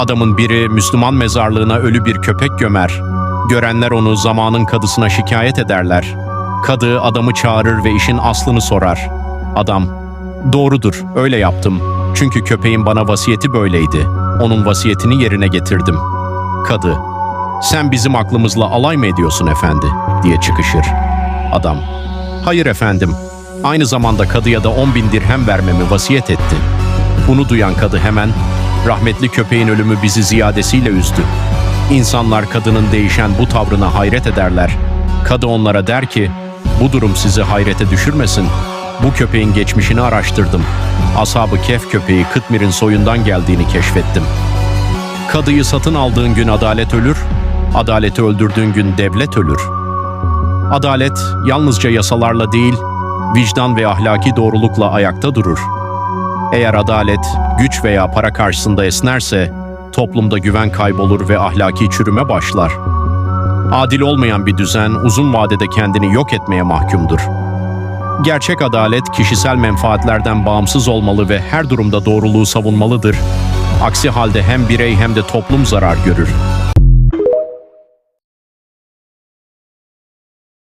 Adamın biri Müslüman mezarlığına ölü bir köpek gömer. Görenler onu zamanın kadısına şikayet ederler. Kadı adamı çağırır ve işin aslını sorar. Adam, doğrudur öyle yaptım. Çünkü köpeğin bana vasiyeti böyleydi. Onun vasiyetini yerine getirdim. Kadı, sen bizim aklımızla alay mı ediyorsun efendi? diye çıkışır. Adam, hayır efendim. Aynı zamanda kadıya da 10 bin dirhem vermemi vasiyet etti. Bunu duyan kadı hemen, rahmetli köpeğin ölümü bizi ziyadesiyle üzdü. İnsanlar kadının değişen bu tavrına hayret ederler. Kadı onlara der ki, bu durum sizi hayrete düşürmesin. Bu köpeğin geçmişini araştırdım. Ashab-ı Kehf köpeği Kıtmir'in soyundan geldiğini keşfettim. Kadıyı satın aldığın gün adalet ölür, adaleti öldürdüğün gün devlet ölür. Adalet yalnızca yasalarla değil, vicdan ve ahlaki doğrulukla ayakta durur. Eğer adalet güç veya para karşısında esnerse, toplumda güven kaybolur ve ahlaki çürüme başlar. Adil olmayan bir düzen uzun vadede kendini yok etmeye mahkumdur. Gerçek adalet kişisel menfaatlerden bağımsız olmalı ve her durumda doğruluğu savunmalıdır. Aksi halde hem birey hem de toplum zarar görür.